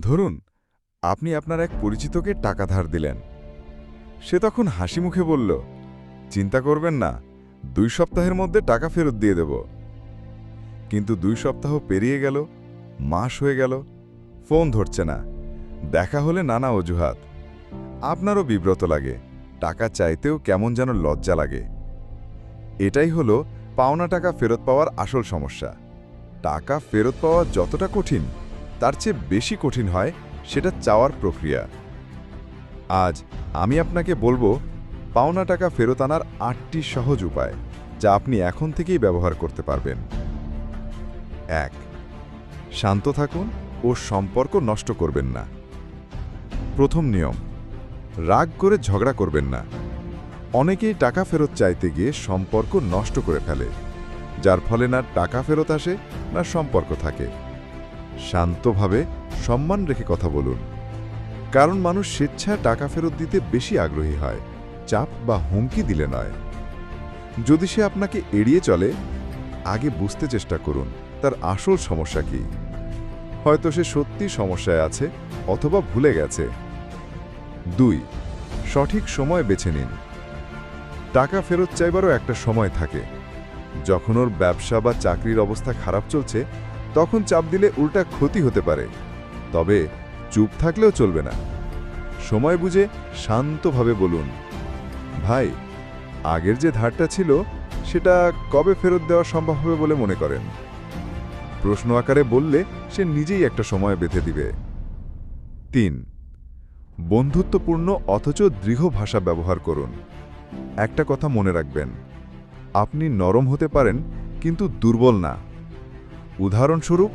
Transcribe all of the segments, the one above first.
ধরুন, আপনি আপনার এক পরিচিতকে টাকা ধার দিলেন। সে তখন হাসি মুখে বলল, চিন্তা করবেন না, দুই সপ্তাহের মধ্যে টাকা ফেরত দিয়ে দেব। কিন্তু দুই সপ্তাহ পেরিয়ে গেল, মাস হয়ে গেল, ফোন ধরছে না, দেখা হলে নানা অজুহাত। আপনারও বিব্রত লাগে, টাকা চাইতেও কেমন যেন লজ্জা লাগে। এটাই হলো পাওনা টাকা ফেরত পাওয়ার আসল সমস্যা। টাকা ফেরত পাওয়া যতটা কঠিন তার চেয়ে বেশি কঠিন হয় সেটা চাওয়ার প্রক্রিয়া। আজ আমি আপনাকে বলব, পাওনা টাকা ফেরত আনার আটটি সহজ উপায়, যা আপনি এখন থেকেই ব্যবহার করতে পারবেন। এক, শান্ত থাকুন ও সম্পর্ক নষ্ট করবেন না। প্রথম নিয়ম, রাগ করে ঝগড়া করবেন না। অনেকেই টাকা ফেরত চাইতে গিয়ে সম্পর্ক নষ্ট করে ফেলে, যার ফলে না টাকা ফেরত আসে, না সম্পর্ক থাকে। শান্তভাবে সম্মান রেখে কথা বলুন। কারণ মানুষ স্বেচ্ছায় টাকা ফেরত দিতে বেশি আগ্রহী হয়, চাপ বা হুমকি দিলে নয়। যদি সে আপনাকে এড়িয়ে চলে, আগে বুঝতে চেষ্টা করুন, তার আসল সমস্যা কি। হয়তো সে সত্যি সমস্যায় আছে অথবা ভুলে গেছে। দুই, সঠিক সময় বেছে নিন। টাকা ফেরত চাইবারও একটা সময় থাকে। যখন ওর ব্যবসা বা চাকরির অবস্থা খারাপ চলছে তখন চাপ দিলে উল্টা ক্ষতি হতে পারে। তবে চুপ থাকলেও চলবে না। সময় বুঝে শান্তভাবে বলুন, ভাই, আগের যে ধারটা ছিল, সেটা কবে ফেরত দেওয়া সম্ভব হবে বলে মনে করেন? প্রশ্ন আকারে বললে সে নিজেই একটা সময় বেঁধে দিবে। তিন, বন্ধুত্বপূর্ণ অথচ দৃঢ় ভাষা ব্যবহার করুন। একটা কথা মনে রাখবেন, আপনি নরম হতে পারেন, কিন্তু দুর্বল না। উদাহরণস্বরূপ,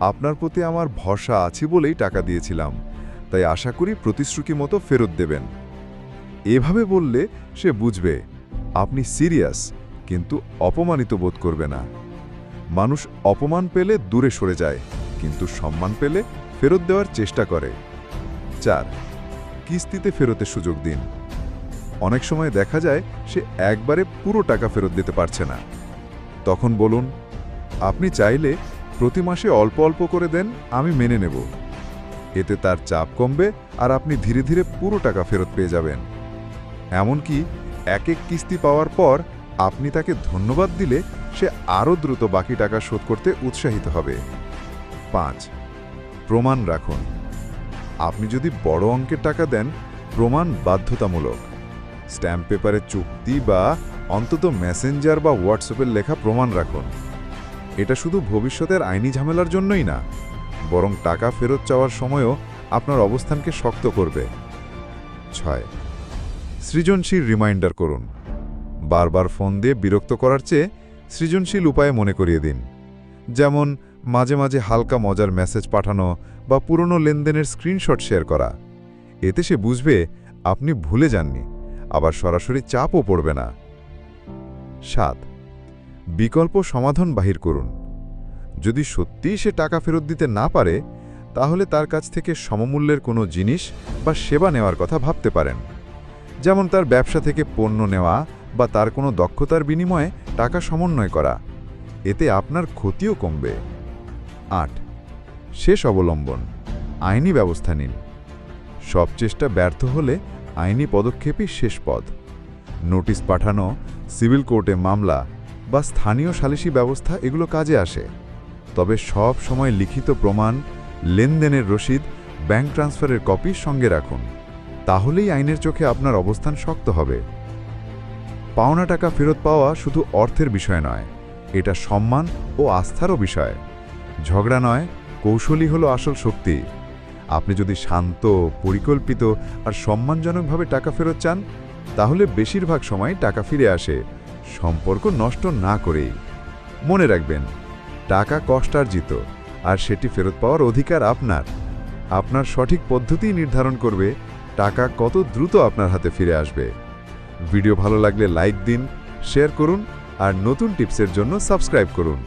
আপনার প্রতি আমার ভরসা আছে বলেই টাকা দিয়েছিলাম, তাই আশা করি প্রতিশ্রুতি মতো ফেরত দেবেন। এভাবে বললে সে বুঝবে, আপনি সিরিয়াস, কিন্তু অপমানিত বোধ করবে না। মানুষ অপমান পেলে দূরে সরে যায়, কিন্তু সম্মান পেলে ফেরত দেওয়ার চেষ্টা করে। চার, কিস্তিতে ফেরতের সুযোগ দিন। অনেক সময় দেখা যায় সে একবারে পুরো টাকা ফেরত দিতে পারছে না। তখন বলুন আপনি চাইলে প্রতি মাসে অল্প অল্প করে দেন, আমি মেনে নেব। এতে তার চাপ কমবে আর আপনি ধীরে ধীরে পুরো টাকা ফেরত পেয়ে যাবেন। এমনকি এক এক কিস্তি পাওয়ার পর আপনি তাকে ধন্যবাদ দিলে সে আরও দ্রুত বাকি টাকা শোধ করতে উৎসাহিত হবে। পাঁচ, প্রমাণ রাখুন। আপনি যদি বড় অঙ্কের টাকা দেন, প্রমাণ বাধ্যতামূলক। স্ট্যাম্প পেপারে চুক্তি বা অন্তত মেসেঞ্জার বা হোয়াটসঅ্যাপের লেখা প্রমাণ রাখুন। এটা শুধু ভবিষ্যতের আইনি ঝামেলার জন্যই না, বরং টাকা ফেরত চাওয়ার সময়ও আপনার অবস্থানকে শক্ত করবে। ছয়, সৃজনশীল রিমাইন্ডার করুন। বারবার ফোন দিয়ে বিরক্ত করার চেয়ে সৃজনশীল উপায়ে মনে করিয়ে দিন। যেমন, মাঝে মাঝে হালকা মজার মেসেজ পাঠানো বা পুরনো লেনদেনের স্ক্রিনশট শেয়ার করা। এতে সে বুঝবে আপনি ভুলে যাননি, আবার সরাসরি চাপও পড়বে না। সাত বিকল্প সমাধান বাহির করুন। যদি সত্যিই সে টাকা ফেরত দিতে না পারে, তাহলে তার কাছ থেকে সমমূল্যের কোনো জিনিস বা সেবা নেওয়ার কথা ভাবতে পারেন। যেমন তার ব্যবসা থেকে পণ্য নেওয়া বা তার কোনো দক্ষতার বিনিময়ে টাকা সমন্বয় করা। এতে আপনার ক্ষতিও কমবে। আট, শেষ অবলম্বন, আইনি ব্যবস্থা নিন। সব চেষ্টা ব্যর্থ হলে আইনি পদক্ষেপই শেষ পথ। নোটিশ পাঠানো, সিভিল কোর্টে মামলা বা স্থানীয় সালিসি ব্যবস্থা এগুলো কাজে আসে। তবে সব সময় লিখিত প্রমাণ, লেনদেনের রসিদ, ব্যাংক ট্রান্সফারের কপি সঙ্গে রাখুন। তাহলেই আইনের চোখে আপনার অবস্থান শক্ত হবে। পাওনা টাকা ফেরত পাওয়া শুধু অর্থের বিষয় নয়, এটা সম্মান ও আস্থারও বিষয়। ঝগড়া নয়, কৌশলই হলো আসল শক্তি। আপনি যদি শান্ত, পরিকল্পিত আর সম্মানজনকভাবে টাকা ফেরত চান, তাহলে বেশিরভাগ সময় টাকা ফিরে আসে সম্পর্ক নষ্ট না করেই। মনে রাখবেন, টাকা কষ্টার্জিত, আর সেটি ফেরত পাওয়ার অধিকার আপনার। আপনার সঠিক পদ্ধতি নির্ধারণ করবে টাকা কত দ্রুত আপনার হাতে ফিরে আসবে। ভিডিও ভালো লাগলে লাইক দিন, শেয়ার করুন, আর নতুন টিপসের জন্য সাবস্ক্রাইব করুন।